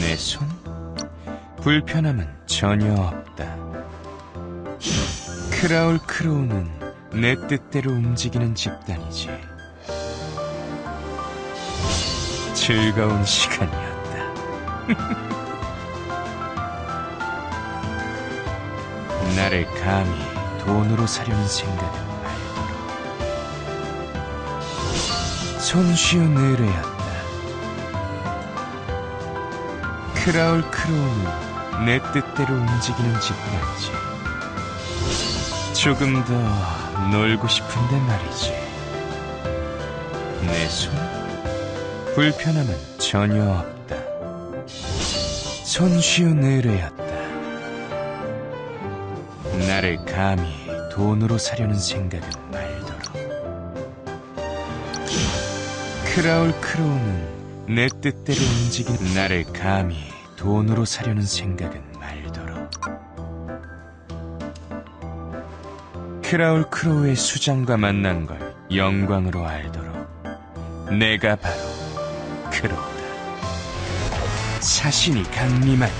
내 손? 불편함은 전혀 없다. 크라울 크로우는 내 뜻대로 움직이는 집단이지. 즐거운 시간이었다. 나를 감히 돈으로 사려는 생각은 말고 손쉬운 의뢰였다. 크라울 크로우는 내 뜻대로 움직이는 집단이지. 조금 더 놀고 싶은데 말이지. 내 손? 불편함은 전혀 없다. 손쉬운 의뢰였다. 나를 감히 돈으로 사려는 생각은 말도록. 크라울 크로우는 내 뜻대로 움직이는 나를 감히 돈으로 사려는 생각은 말도록. 크라울 크로우의 수장과 만난 걸 영광으로 알도록. 내가 바로 크로우다. 자신이 강림한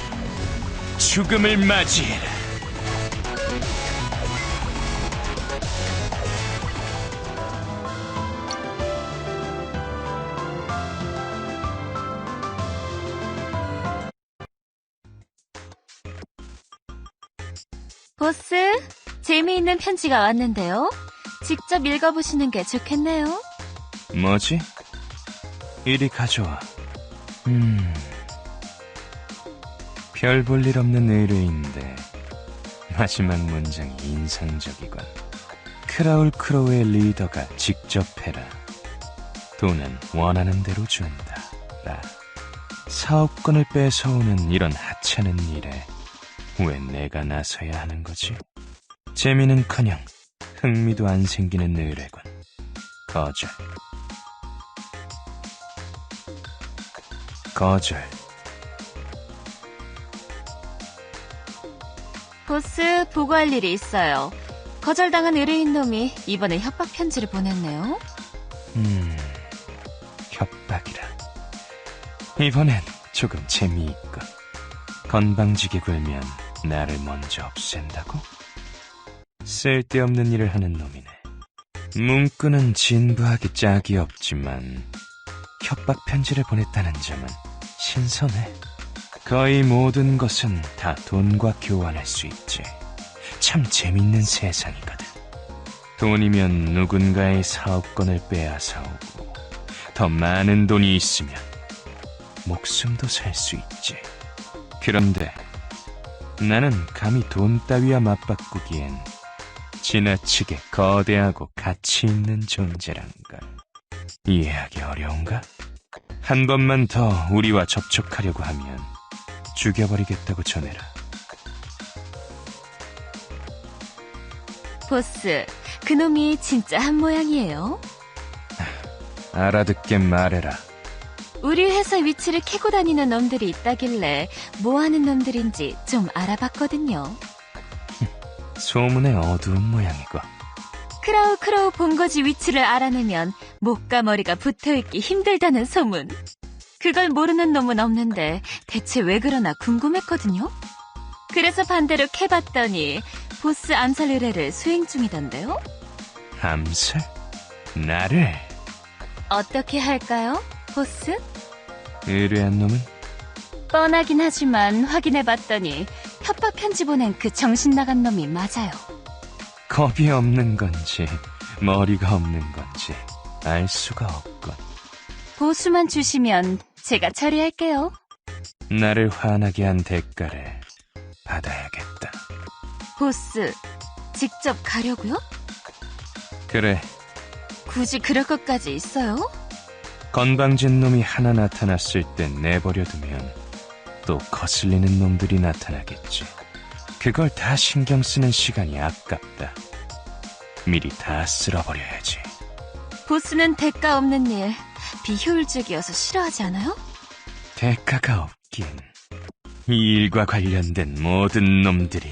죽음을 맞이해라. 편지가 왔는데요. 직접 읽어보시는 게 좋겠네요. 뭐지? 이리 가져와. 음. 별 볼 일 없는 의뢰인데 마지막 문장이 인상적이군. 크라울 크로우의 리더가 직접 해라. 돈은 원하는 대로 준다. 라. 사업권을 뺏어오는 이런 하찮은 일에 왜 내가 나서야 하는 거지? 재미는커녕 흥미도 안 생기는 의뢰군. 거절. 거절. 보스, 보고할 일이 있어요. 거절당한 의뢰인 놈이 이번에 협박 편지를 보냈네요. 음, 협박이라. 이번엔 조금 재미있고. 건방지게 굴면 나를 먼저 없앤다고? 쓸데없는 일을 하는 놈이네. 문구는 진부하기 짝이 없지만 협박 편지를 보냈다는 점은 신선해. 거의 모든 것은 다 돈과 교환할 수 있지. 참 재밌는 세상이거든. 돈이면 누군가의 사업권을 빼앗아 오고 더 많은 돈이 있으면 목숨도 살 수 있지. 그런데 나는 감히 돈 따위와 맞바꾸기엔 지나치게 거대하고 가치 있는 존재란 걸 이해하기 어려운가? 한 번만 더 우리와 접촉하려고 하면 죽여버리겠다고 전해라. 보스, 그놈이 진짜 한 모양이에요. 알아듣게 말해라. 우리 회사 위치를 캐고 다니는 놈들이 있다길래 뭐 하는 놈들인지 좀 알아봤거든요. 소문의 어두운 모양이고 크라우 크라우 본거지 위치를 알아내면 목과 머리가 붙어있기 힘들다는 소문. 그걸 모르는 놈은 없는데 대체 왜 그러나 궁금했거든요. 그래서 반대로 캐봤더니 보스 암살 의뢰를 수행 중이던데요. 암살? 나를 어떻게 할까요, 보스? 의뢰한 놈은 뻔하긴 하지만 확인해봤더니 협박 편지 보낸 그 정신 나간 놈이 맞아요. 겁이 없는 건지 머리가 없는 건지 알 수가 없군. 보수만 주시면 제가 처리할게요. 나를 화나게 한 대가를 받아야겠다. 보스, 직접 가려고요? 그래, 굳이 그럴 것까지 있어요? 건방진 놈이 하나 나타났을 땐 내버려두면 또 거슬리는 놈들이 나타나겠지. 그걸 다 신경 쓰는 시간이 아깝다. 미리 다 쓸어버려야지. 보스는 대가 없는 일, 비효율적이어서 싫어하지 않아요? 대가가 없긴. 이 일과 관련된 모든 놈들이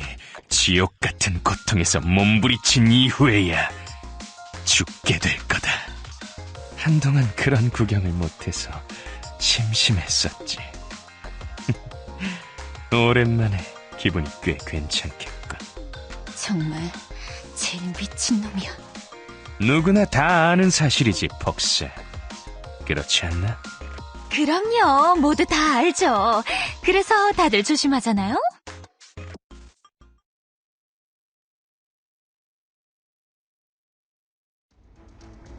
지옥 같은 고통에서 몸부리친 이후에야 죽게 될 거다. 한동안 그런 구경을 못해서 심심했었지. 오랜만에 기분이 꽤 괜찮겠군. 정말 제일 미친놈이야. 누구나 다 아는 사실이지, 폭스. 그렇지 않나? 그럼요. 모두 다 알죠. 그래서 다들 조심하잖아요.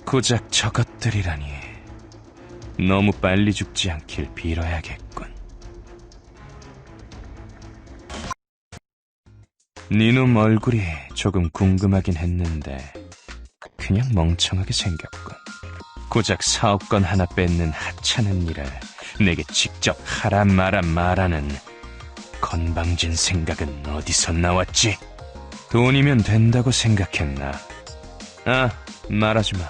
고작 저것들이라니. 너무 빨리 죽지 않길 빌어야겠군. 니놈 얼굴이 조금 궁금하긴 했는데 그냥 멍청하게 생겼군. 고작 사업권 하나 뺏는 하찮은 일을 내게 직접 하라 마라 말하는 건방진 생각은 어디서 나왔지? 돈이면 된다고 생각했나? 아, 말하지 마.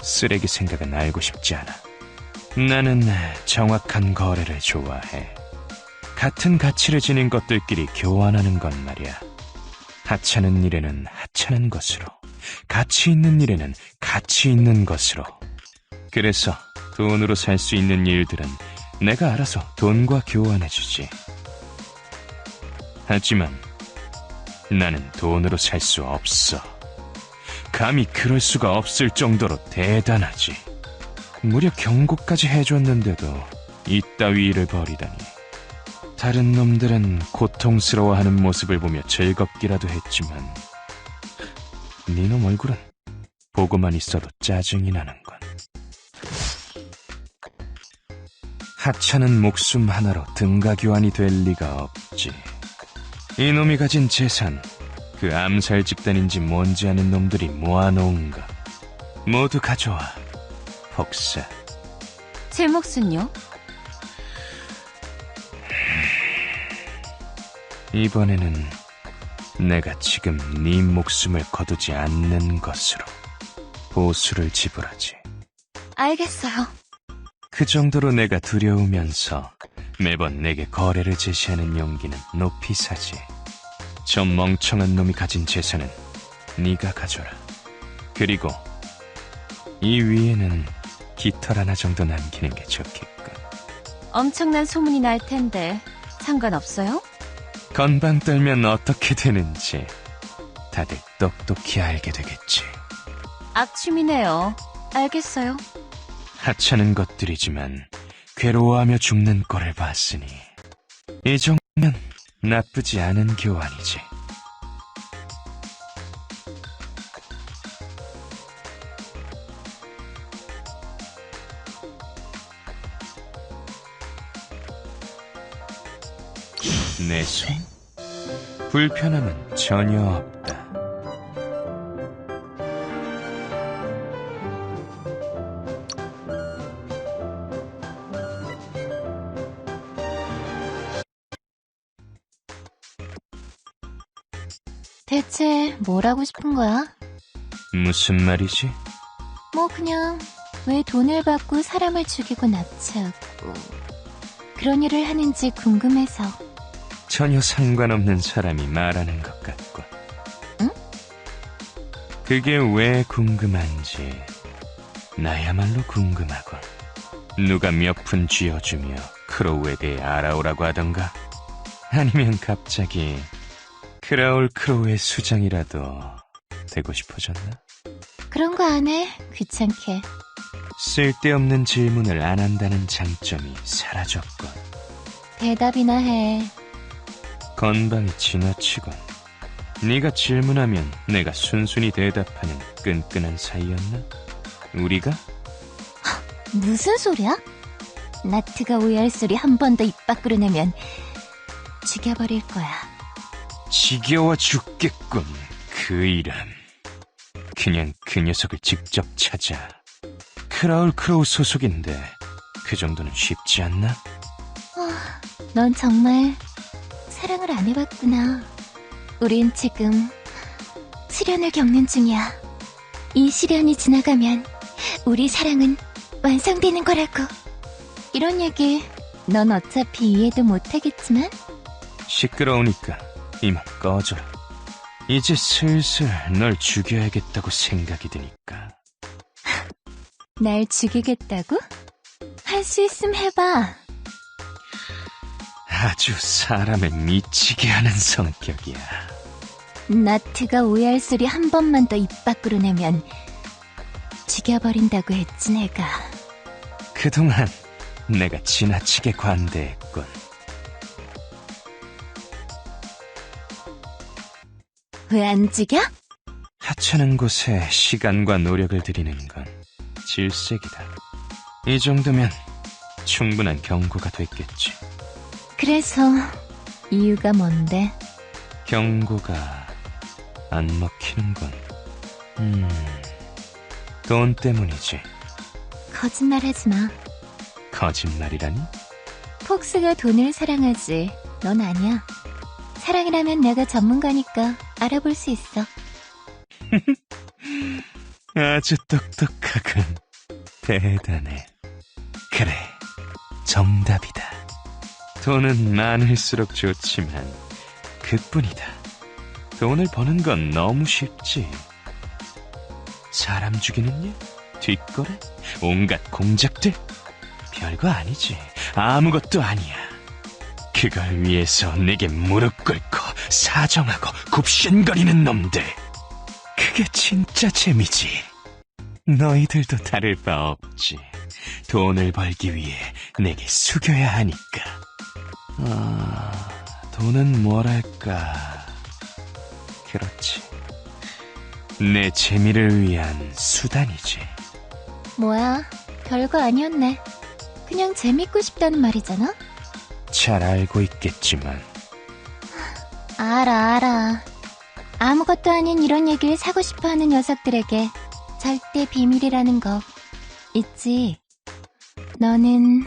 쓰레기 생각은 알고 싶지 않아. 나는 정확한 거래를 좋아해. 같은 가치를 지닌 것들끼리 교환하는 건 말이야. 하찮은 일에는 하찮은 것으로, 가치 있는 일에는 가치 있는 것으로. 그래서 돈으로 살 수 있는 일들은 내가 알아서 돈과 교환해주지. 하지만 나는 돈으로 살 수 없어. 감히 그럴 수가 없을 정도로 대단하지. 무려 경고까지 해줬는데도 이따위 일을 벌이다니. 다른 놈들은 고통스러워하는 모습을 보며 즐겁기라도 했지만 니놈 얼굴은 보고만 있어도 짜증이 나는군. 하찮은 목숨 하나로 등가 교환이 될 리가 없지. 이놈이 가진 재산, 그 암살 집단인지 뭔지 아는 놈들이 모아놓은 것 모두 가져와. 폭사. 제 몫은요? 이번에는 내가 지금 네 목숨을 거두지 않는 것으로 보수를 지불하지. 알겠어요. 그 정도로 내가 두려우면서 매번 내게 거래를 제시하는 용기는 높이 사지. 저 멍청한 놈이 가진 재산은 네가 가져라. 그리고 이 위에는 깃털 하나 정도 남기는 게 좋겠군. 엄청난 소문이 날 텐데 상관없어요? 건방 떨면 어떻게 되는지 다들 똑똑히 알게 되겠지. 악취미네요. 알겠어요. 하찮은 것들이지만 괴로워하며 죽는 꼴을 봤으니 이 정도면 나쁘지 않은 교환이지. 내 손? 불편함은 전혀 없다. 대체 뭘 하고 싶은 거야? 무슨 말이지? 뭐 그냥 왜 돈을 받고 사람을 죽이고 납치하고 그런 일을 하는지 궁금해서 전혀 상관없는 사람이 말하는 것 같군. 응? 그게 왜 궁금한지 나야말로 궁금하군. 누가 몇 푼 쥐어주며 크로우에 대해 알아오라고 하던가? 아니면 갑자기 크라울 크로우의 수장이라도 되고 싶어졌나? 그런 거 안 해. 귀찮게. 쓸데없는 질문을 안 한다는 장점이 사라졌군. 대답이나 해. 건방이 지나치군. 네가 질문하면 내가 순순히 대답하는 끈끈한 사이였나? 우리가? 무슨 소리야? 나트가 오해할 소리 한 번 더 입 밖으로 내면 죽여버릴 거야. 지겨워 죽겠군. 그 이름. 그냥 그 녀석을 직접 찾아. 크라울 크로우 소속인데 그 정도는 쉽지 않나? 넌 정말 사랑을 안 해봤구나. 우린 지금 시련을 겪는 중이야. 이 시련이 지나가면 우리 사랑은 완성되는 거라고. 이런 얘기 넌 어차피 이해도 못하겠지만 시끄러우니까 이만 꺼져라. 이제 슬슬 널 죽여야겠다고 생각이 드니까. 날 죽이겠다고? 할 수 있음 해봐. 아주 사람을 미치게 하는 성격이야. 나트가 오해할 소리 한 번만 더 입 밖으로 내면 죽여버린다고 했지 내가. 그동안 내가 지나치게 관대했군. 왜 안 죽여? 하찮은 곳에 시간과 노력을 들이는 건 질색이다. 이 정도면 충분한 경고가 됐겠지. 그래서 이유가 뭔데? 경고가 안 먹히는군. 음, 돈 때문이지. 거짓말하지 마. 거짓말이라니? 폭스가 돈을 사랑하지. 넌 아니야. 사랑이라면 내가 전문가니까 알아볼 수 있어. 아주 똑똑하군. 대단해. 그래, 정답이다. 돈은 많을수록 좋지만 그뿐이다. 돈을 버는 건 너무 쉽지. 사람 죽이는 일? 뒷거래? 온갖 공작들? 별거 아니지. 아무것도 아니야. 그걸 위해서 내게 무릎 꿇고 사정하고 굽신거리는 놈들. 그게 진짜 재미지. 너희들도 다를 바 없지. 돈을 벌기 위해 내게 숙여야 하니까. 아, 돈은 뭐랄까. 그렇지. 내 재미를 위한 수단이지. 뭐야, 별거 아니었네. 그냥 재밌고 싶다는 말이잖아? 잘 알고 있겠지만, 알아, 알아. 아무것도 아닌 이런 얘기를 사고 싶어 하는 녀석들에게 절대 비밀이라는 거 있지. 너는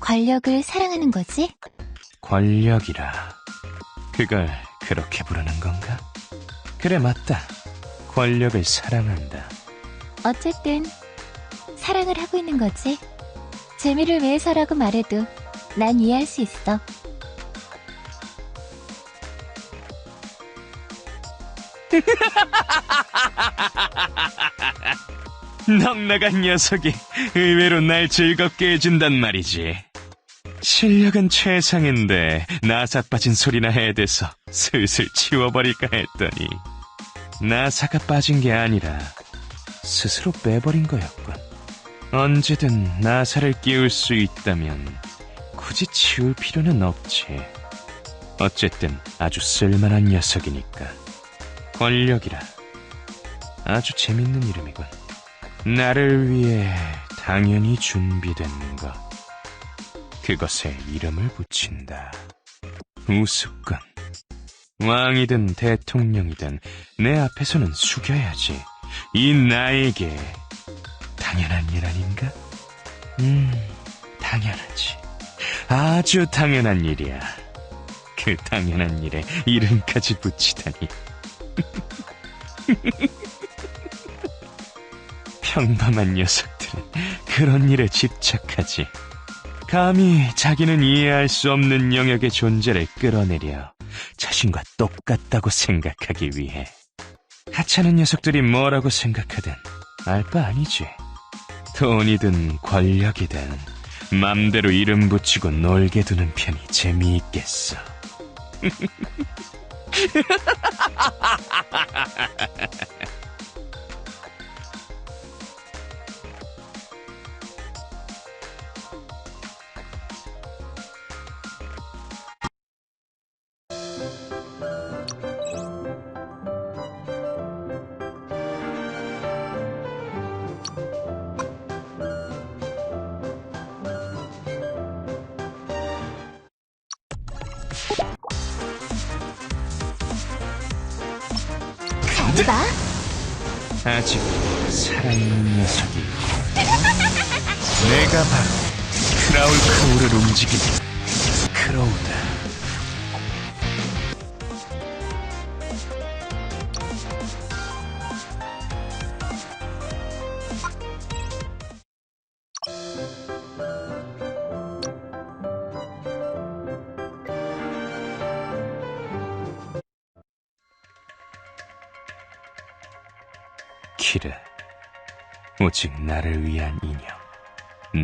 권력을 사랑하는 거지? 권력이라. 그걸 그렇게 부르는 건가? 그래, 맞다. 권력을 사랑한다. 어쨌든 사랑을 하고 있는 거지. 재미를 위해서라고 말해도 난 이해할 수 있어. 넉나간 녀석이 의외로 날 즐겁게 해준단 말이지. 실력은 최상인데 나사 빠진 소리나 해대서 슬슬 치워버릴까 했더니 나사가 빠진 게 아니라 스스로 빼버린 거였군. 언제든 나사를 끼울 수 있다면 굳이 치울 필요는 없지. 어쨌든 아주 쓸만한 녀석이니까. 권력이라. 아주 재밌는 이름이군. 나를 위해 당연히 준비된 것. 그것에 이름을 붙인다. 우습군. 왕이든 대통령이든 내 앞에서는 숙여야지. 이 나에게 당연한 일 아닌가? 음, 당연하지. 아주 당연한 일이야. 그 당연한 일에 이름까지 붙이다니. 평범한 녀석들은 그런 일에 집착하지. 감히 자기는 이해할 수 없는 영역의 존재를 끌어내려 자신과 똑같다고 생각하기 위해. 하찮은 녀석들이 뭐라고 생각하든 알 바 아니지. 돈이든 권력이든 맘대로 이름 붙이고 놀게 두는 편이 재미있겠어. 키르 오직 나를 위한 인형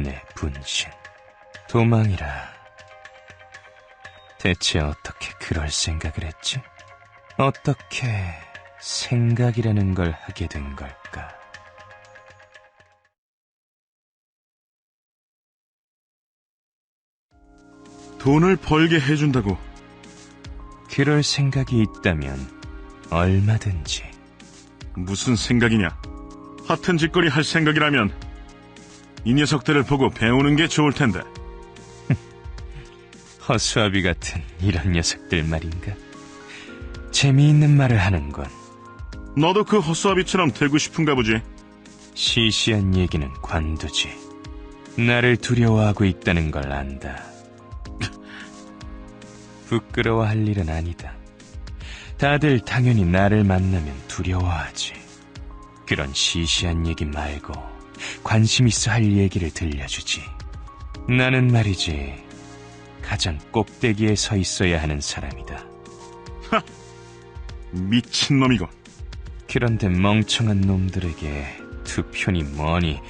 내 분신 도망이라 대체 어떻게 그럴 생각을 했지? 어떻게 생각이라는 걸 하게 된 걸까? 돈을 벌게 해준다고. 그럴 생각이 있다면 얼마든지 무슨 생각이냐? 하튼 짓거리 할 생각이라면 이 녀석들을 보고 배우는 게 좋을 텐데. 허수아비 같은 이런 녀석들 말인가? 재미있는 말을 하는군. 너도 그 헛수아비처럼 되고 싶은가 보지. 시시한 얘기는 관두지. 나를 두려워하고 있다는 걸 안다. 부끄러워할 일은 아니다. 다들 당연히 나를 만나면 두려워하지. 그런 시시한 얘기 말고 관심 있어 할 얘기를 들려주지. 나는 말이지. 가장 꼭대기에 서 있어야 하는 사람이다. 미친놈이고. 그런데 멍청한 놈들에게 두 편이 뭐니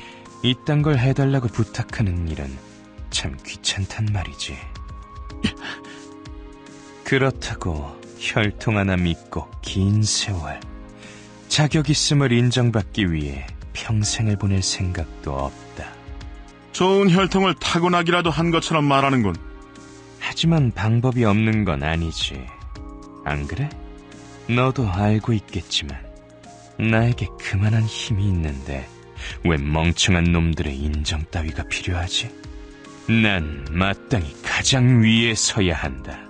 이딴 걸 해달라고 부탁하는 일은 참 귀찮단 말이지. 그렇다고 혈통 하나 믿고 긴 세월 자격 있음을 인정받기 위해 평생을 보낼 생각도 없다. 좋은 혈통을 타고나기라도 한 것처럼 말하는군. 하지만 방법이 없는 건 아니지. 안 그래? 너도 알고 있겠지만 나에게 그만한 힘이 있는데 왜 멍청한 놈들의 인정 따위가 필요하지? 난 마땅히 가장 위에 서야 한다.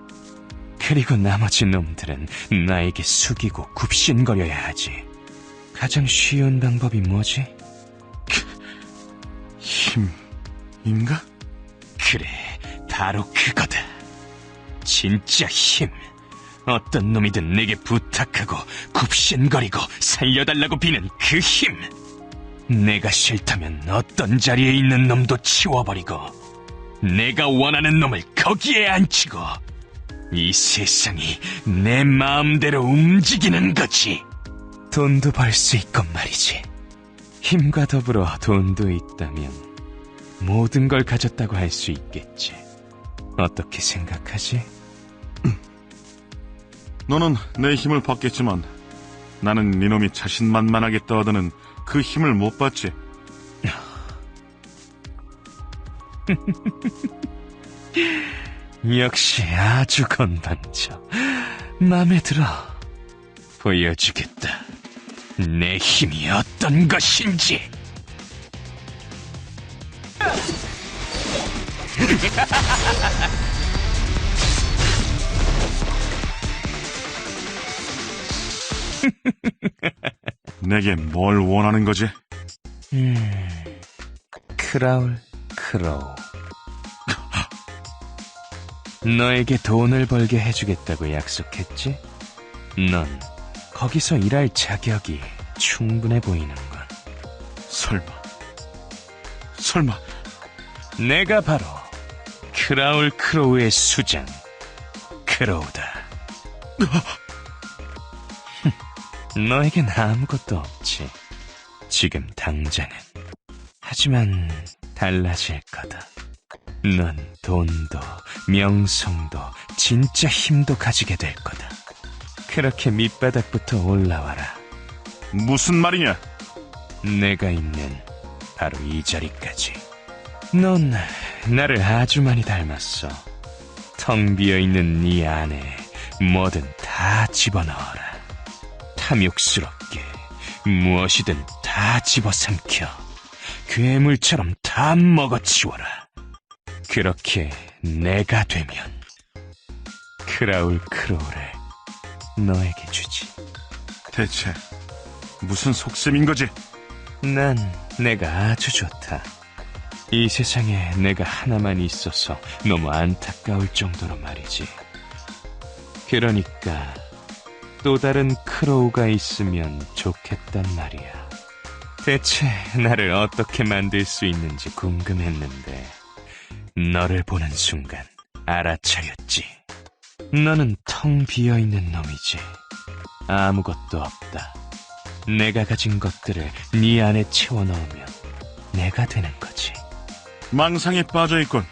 그리고 나머지 놈들은 나에게 숙이고 굽신거려야 하지. 가장 쉬운 방법이 뭐지? 힘 인가? 그래, 바로 그거다. 진짜 힘. 어떤 놈이든 내게 부탁하고 굽신거리고 살려달라고 비는 그 힘. 내가 싫다면 어떤 자리에 있는 놈도 치워버리고 내가 원하는 놈을 거기에 앉히고 이 세상이 내 마음대로 움직이는 거지. 돈도 벌 수 있건 말이지. 힘과 더불어 돈도 있다면 모든 걸 가졌다고 할 수 있겠지. 어떻게 생각하지? 너는 내 힘을 받겠지만 나는 네놈이 자신만만하게 떠드는 그 힘을 못 받지. 역시 아주 건방져. 마음에 들어. 보여주겠다. 내 힘이 어떤 것인지. 내게 뭘 원하는 거지? 음, 크라울 크로우. 너에게 돈을 벌게 해주겠다고 약속했지? 넌 거기서 일할 자격이 충분해 보이는군. 설마. 설마. 내가 바로 크라울 크로우의 수장, 크로우다. 너에겐 아무것도 없지. 지금 당장은. 하지만 달라질 거다. 넌 돈도 명성도 진짜 힘도 가지게 될 거다. 그렇게 밑바닥부터 올라와라. 무슨 말이냐? 내가 있는 바로 이 자리까지. 넌 나를 아주 많이 닮았어. 텅 비어 있는 네 안에 뭐든 다 집어넣어라. 탐욕스럽게 무엇이든 다 집어삼켜 괴물처럼 다 먹어치워라. 그렇게 내가 되면 크라울 크로우를 너에게 주지. 대체 무슨 속셈인 거지? 난 내가 아주 좋다. 이 세상에 내가 하나만 있어서 너무 안타까울 정도로 말이지. 그러니까 또 다른 크로우가 있으면 좋겠단 말이야. 대체 나를 어떻게 만들 수 있는지 궁금했는데 너를 보는 순간 알아차렸지. 너는 텅 비어 있는 놈이지. 아무것도 없다. 내가 가진 것들을 네 안에 채워 넣으면 내가 되는 거지. 망상에 빠져 있군.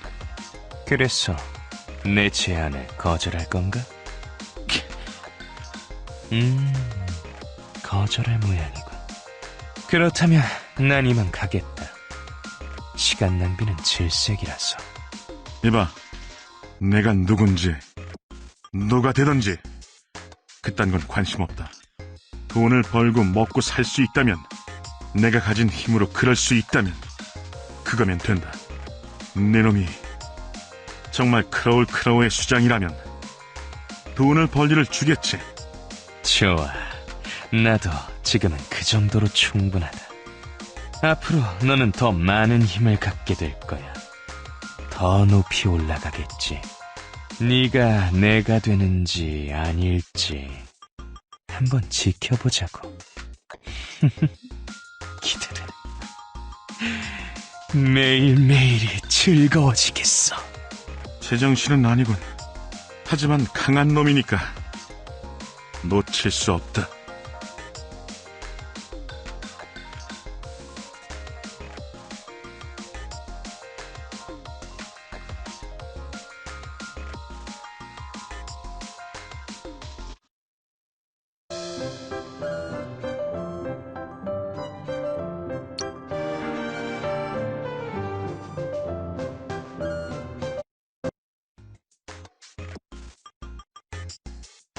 그래서 내 제안을 거절할 건가? 음, 거절할 모양이군. 그렇다면 난 이만 가겠다. 시간 낭비는 질색이라서. 이봐, 내가 누군지, 누가 되든지, 그딴 건 관심 없다. 돈을 벌고 먹고 살 수 있다면, 내가 가진 힘으로 그럴 수 있다면, 그거면 된다. 내 놈이 정말 크로울 크로우의 수장이라면, 돈을 벌 일을 주겠지. 좋아. 나도 지금은 그 정도로 충분하다. 앞으로 너는 더 많은 힘을 갖게 될 거야. 더 높이 올라가겠지. 네가 내가 되는지 아닐지 한번 지켜보자고. 기대돼. 매일매일이 즐거워지겠어. 제정신은 아니군. 하지만 강한 놈이니까 놓칠 수 없다.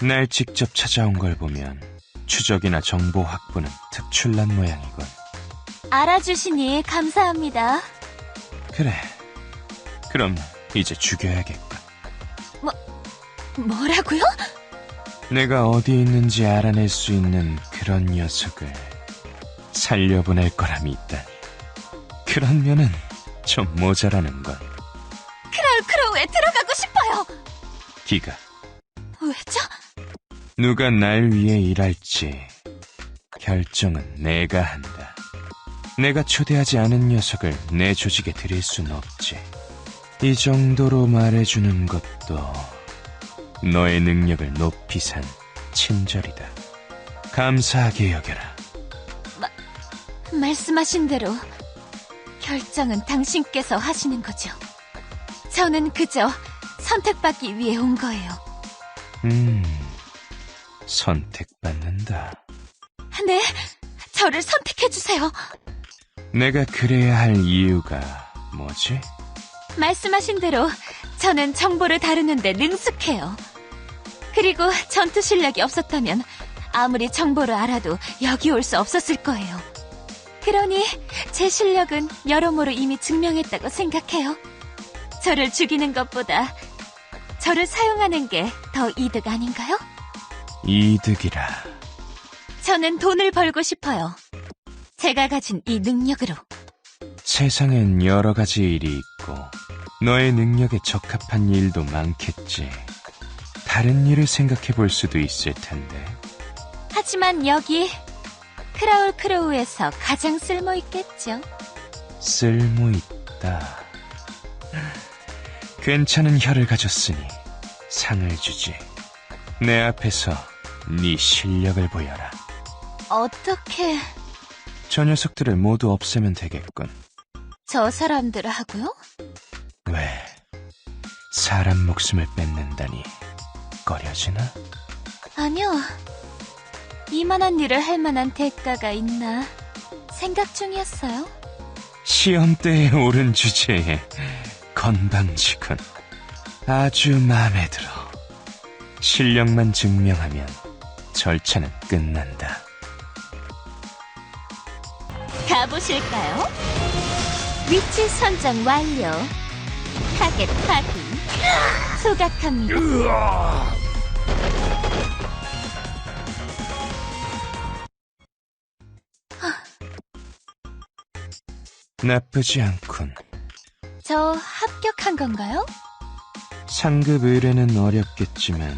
날 직접 찾아온 걸 보면 추적이나 정보 확보는 특출난 모양이군. 알아주시니 감사합니다. 그래. 그럼 이제 죽여야겠군. 뭐라고요? 내가 어디 있는지 알아낼 수 있는 그런 녀석을 살려보낼 거람이 있다니. 그런 면은 좀 모자라는 건 크라울 크로우에 들어가고 싶어요. 기가. 왜죠? 누가 날 위해 일할지 결정은 내가 한다. 내가 초대하지 않은 녀석을 내 조직에 들일 순 없지. 이 정도로 말해주는 것도 너의 능력을 높이 산 친절이다. 감사하게 여겨라. 말씀하신 대로 결정은 당신께서 하시는 거죠. 저는 그저 선택받기 위해 온 거예요. 음, 선택받는다. 네, 저를 선택해주세요. 내가 그래야 할 이유가 뭐지? 말씀하신 대로 저는 정보를 다루는데 능숙해요. 그리고 전투 실력이 없었다면 아무리 정보를 알아도 여기 올 수 없었을 거예요. 그러니 제 실력은 여러모로 이미 증명했다고 생각해요. 저를 죽이는 것보다 저를 사용하는 게 더 이득 아닌가요? 이득이라. 저는 돈을 벌고 싶어요. 제가 가진 이 능력으로. 세상엔 여러 가지 일이 있고 너의 능력에 적합한 일도 많겠지. 다른 일을 생각해 볼 수도 있을 텐데. 하지만 여기 크라울 크로우에서 가장 쓸모 있겠죠. 쓸모 있다. 괜찮은 혀를 가졌으니 상을 주지. 내 앞에서 네 실력을 보여라. 어떻게 저 녀석들을 모두 없애면 되겠군. 저 사람들을 하고요? 왜 사람 목숨을 뺏는다니 꺼려지나? 아니요. 이만한 일을 할 만한 대가가 있나 생각 중이었어요. 시험대에 오른 주제에 건방지군. 아주 마음에 들어. 실력만 증명하면 절차는 끝난다. 가보실까요? 위치 선정 완료. 타겟 확인. 소각합니다. 나쁘지 않군. 저 합격한 건가요? 상급 의뢰는 어렵겠지만,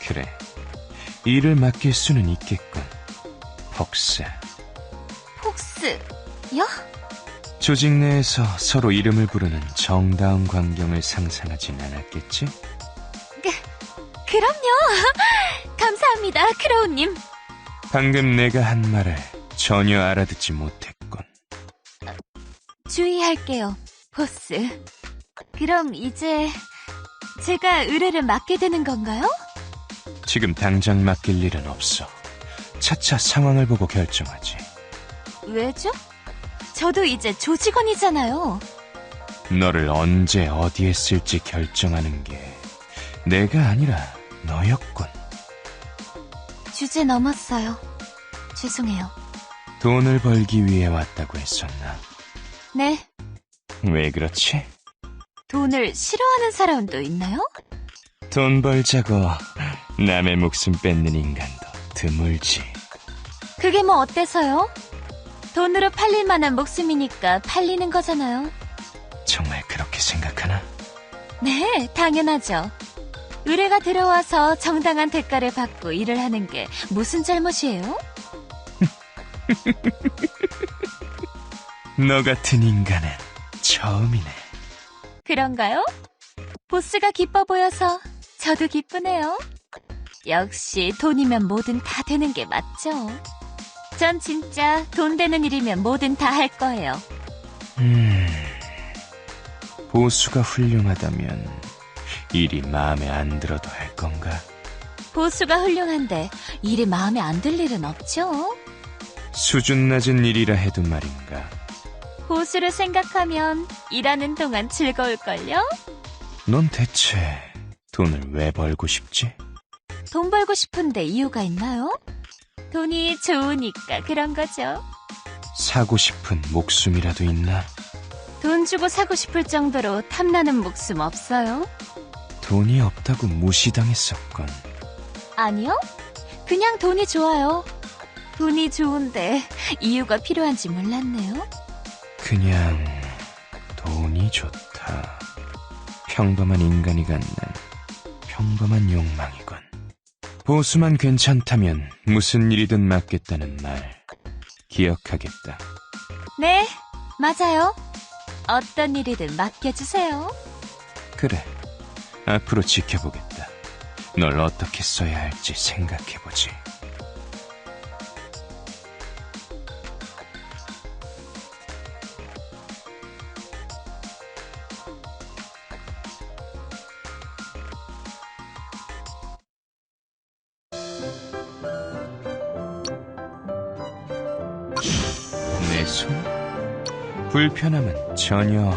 그래. 일을 맡길 수는 있겠군. 폭스. 폭스요? 조직 내에서 서로 이름을 부르는 정다운 광경을 상상하진 않았겠지? 그럼요. 감사합니다, 크로우님. 방금 내가 한 말을 전혀 알아듣지 못했군. 주의할게요, 보스. 그럼 이제 제가 의뢰를 맡게 되는 건가요? 지금 당장 맡길 일은 없어. 차차 상황을 보고 결정하지. 왜죠? 저도 이제 조직원이잖아요. 너를 언제 어디에 쓸지 결정하는 게 내가 아니라 너였군. 주제 넘었어요. 죄송해요. 돈을 벌기 위해 왔다고 했었나? 네, 왜 그렇지? 돈을 싫어하는 사람도 있나요? 돈 벌자고 남의 목숨 뺏는 인간도 드물지. 그게 뭐 어때서요? 돈으로 팔릴 만한 목숨이니까 팔리는 거잖아요. 정말 그렇게 생각하나? 네, 당연하죠. 의뢰가 들어와서 정당한 대가를 받고 일을 하는 게 무슨 잘못이에요? 너 같은 인간은 처음이네. 그런가요? 보스가 기뻐 보여서 저도 기쁘네요. 역시 돈이면 뭐든 다 되는 게 맞죠. 전 진짜 돈 되는 일이면 뭐든 다 할 거예요. 음, 보수가 훌륭하다면 일이 마음에 안 들어도 할 건가? 보수가 훌륭한데 일이 마음에 안 들 일은 없죠. 수준 낮은 일이라 해도 말인가. 보수를 생각하면 일하는 동안 즐거울걸요? 넌 대체 돈을 왜 벌고 싶지? 돈 벌고 싶은데 이유가 있나요? 돈이 좋으니까 그런 거죠. 사고 싶은 목숨이라도 있나? 돈 주고 사고 싶을 정도로 탐나는 목숨 없어요? 돈이 없다고 무시당했었건. 아니요. 그냥 돈이 좋아요. 돈이 좋은데 이유가 필요한지 몰랐네요. 그냥 돈이 좋다. 평범한 인간이 갖는 평범한 욕망이군. 보수만 괜찮다면 무슨 일이든 맡겠다는 말 기억하겠다. 네, 맞아요. 어떤 일이든 맡겨주세요. 그래. 앞으로 지켜보겠다. 널 어떻게 써야 할지 생각해보지. 불편함은 전혀